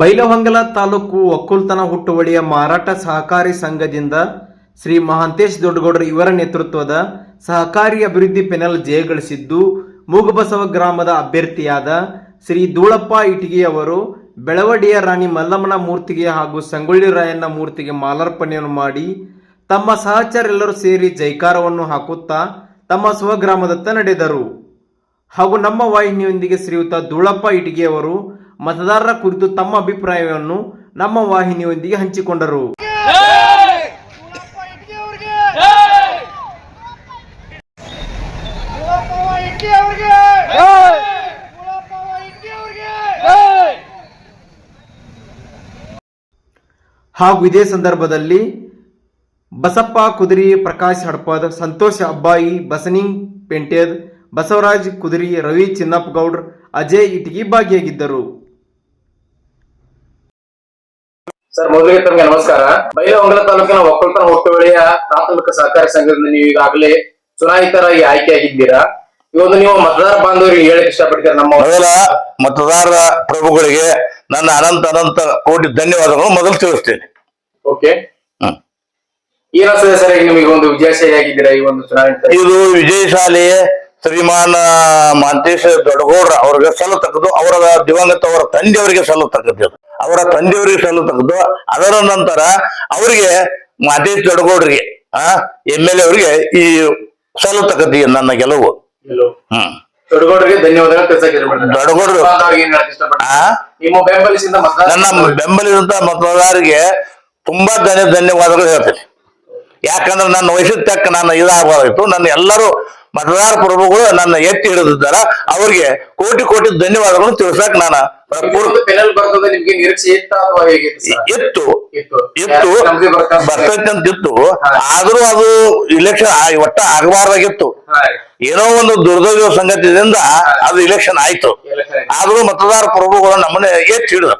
ಬೈಲಹೊಂಗಲ ತಾಲೂಕು ಒಕ್ಕಲ್ತನ ಹುಟ್ಟುವಳಿಯ ಮಾರಾಟ ಸಹಕಾರಿ ಸಂಘದಿಂದ ಶ್ರೀ ಮಹಾಂತೇಶ್ ದೊಡ್ಡಗೌಡರು ಇವರ ನೇತೃತ್ವದ ಸಹಕಾರಿ ಅಭಿವೃದ್ಧಿ ಪೆನಲ್ ಜಯಗಳಿಸಿದ್ದು, ಮೂಗಬಸವ ಗ್ರಾಮದ ಅಭ್ಯರ್ಥಿಯಾದ ಶ್ರೀ ಧೂಳಪ್ಪ ಇಟಗಿ ಅವರು ಬೆಳವಡಿಯ ರಾಣಿ ಮಲ್ಲಮ್ಮನ ಮೂರ್ತಿಗೆ ಹಾಗೂ ಸಂಗೊಳ್ಳಿ ರಾಯಣ್ಣ ಮೂರ್ತಿಗೆ ಮಾಲಾರ್ಪಣೆಯನ್ನು ಮಾಡಿ ತಮ್ಮ ಸಹಚರೆಲ್ಲರೂ ಸೇರಿ ಜೈಕಾರವನ್ನು ಹಾಕುತ್ತಾ ತಮ್ಮ ಸ್ವಗ್ರಾಮದತ್ತ ನಡೆದರು. ಹಾಗೂ ನಮ್ಮ ವಾಹಿನಿಯೊಂದಿಗೆ ಶ್ರೀಯುತ ಧೂಳಪ್ಪ ಇಟಗಿಯವರು ಮತದಾರರ ಕುರಿತು ತಮ್ಮ ಅಭಿಪ್ರಾಯವನ್ನು ನಮ್ಮ ವಾಹಿನಿಯೊಂದಿಗೆ ಹಂಚಿಕೊಂಡರು. ಹಾಗೂ ಇದೇ ಸಂದರ್ಭದಲ್ಲಿ ಬಸಪ್ಪ ಕುದುರಿ ಪ್ರಕಾಶ್ ಹಡ್ಪದ್ ಸಂತೋಷ್ ಅಬ್ಬಾಯಿ, ಬಸನಿಂಗ್ ಪೆಂಟೇದ್ ಬಸವರಾಜ್ ಕುದುರಿ, ರವಿ ಚಿನ್ನಪ್ಪ ಗೌಡ್ರ್ ಅಜಯ್ ಇಟಗಿ ಭಾಗಿಯಾಗಿದ್ದರು. ಸರ್ ಮೊದಲಿಗೆ ತಮಗೆ ನಮಸ್ಕಾರ. ಬೈಲಹೊಂಗಲ ತಾಲೂಕಿನ ಒಕ್ಕಲ್ತನ ಹುಟ್ಟುವಳಿಯ ಪ್ರಾಥಮಿಕ ಸಹಕಾರಿ ಸಂಘದಿಂದ ನೀವು ಈಗಾಗಲೇ ಚುನಾಯಿತರಾಗಿ ಆಯ್ಕೆಯಾಗಿದ್ದೀರಾ. ಇವತ್ತು ನೀವು ಮತದಾರ ಬಾಂಧವರಿಗೆ ಹೇಳಕ್ ಇಷ್ಟಪಡ್ತೀರಾ ನಮ್ಮ ಮೊದಲ ಮತದಾರ ಪ್ರಭುಗಳಿಗೆ ನನ್ನ ಅನಂತ ಅನಂತ ಕೋಟಿ ಧನ್ಯವಾದಗಳು. ಮೊದಲು ತಿಳಿಸ್ತೇನೆ. ಓಕೆ ಈ ಏನ ಸದಸ್ಯರಾಗಿ ನಿಮಗೆ ಒಂದು ವಿಜಯಶಾಲಿಯಾಗಿದ್ದೀರಾ ಈ ಒಂದು ಚುನಾಯಿತ ಇದು ವಿಜಯಶಾಲಿ ಶ್ರೀಮಾನ್ ಮಾಂತೇಶ್ ದೊಡ್ಡಗೌಡ್ರ ಅವ್ರಿಗೆ ಸಲ್ಲತಕ್ಕದ್ದು ಅವರ ದಿವಂಗತ ಅವರ ತಂದೆಯವರಿಗೆ ಸಲ್ಲತಕ್ಕದ್ದು. ಅವರ ತಂದೆಯವರಿಗೆ ಸಲ್ಲತಕ್ಕದ್ದು ಅದರ ನಂತರ ಅವರಿಗೆ ಮಾಂತೇಶ್ ದೊಡಗೌಡ್ರಿಗೆ ಆ ಎಂ ಎಲ್ ಎ ಅವರಿಗೆ ಈ ಸಲ್ಲತಕ್ಕದ್ದು ನನ್ನ ಗೆಲುವು. ಹ್ಮ್. ದೊಡ್ಡಗೌಡರಿಗೆ ಧನ್ಯವಾದಗಳು. ದೊಡ್ಡಗೌಡ್ರು. ನನ್ನ ಬೆಂಬಲಿಸಿದಂತ ಮತದಾರರಿಗೆ ತುಂಬಾ ಧನ್ಯ ಧನ್ಯವಾದಗಳು ಹೇಳ್ತೇನೆ. ಯಾಕಂದ್ರೆ ನನ್ನ ವಯಸ್ಸಿನ ತಕ್ಕ ನಾನು ಇದಾಗಬಾರ್ದಿತ್ತು. ನನ್ನ ಎಲ್ಲರೂ ಮತದಾರ ಪ್ರಭುಗಳು ನನ್ನ ಎತ್ತಿ ಹಿಡಿದಿದ್ದಾರ. ಅವ್ರಿಗೆ ಕೋಟಿ ಕೋಟಿ ಧನ್ಯವಾದಗಳನ್ನು ತಿಳಿಸಕ್ ನಾನು ಇತ್ತು ಇತ್ತು ಬರ್ತೈತೆ ಅಂತ ಇತ್ತು. ಆದ್ರೂ ಅದು ಇಲೆಕ್ಷನ್ ಒಟ್ಟ ಆಗಬಾರ್ದಾಗಿತ್ತು. ಏನೋ ಒಂದು ದುರ್ದೈವ ಸಂಗತಿಯಿಂದ ಅದು ಇಲೆಕ್ಷನ್ ಆಯ್ತು. ಆದ್ರೂ ಮತದಾರ ಪ್ರಭುಗಳು ನಮ್ಮನ್ನ ಎತ್ತಿ ಹಿಡಿದ್ರು.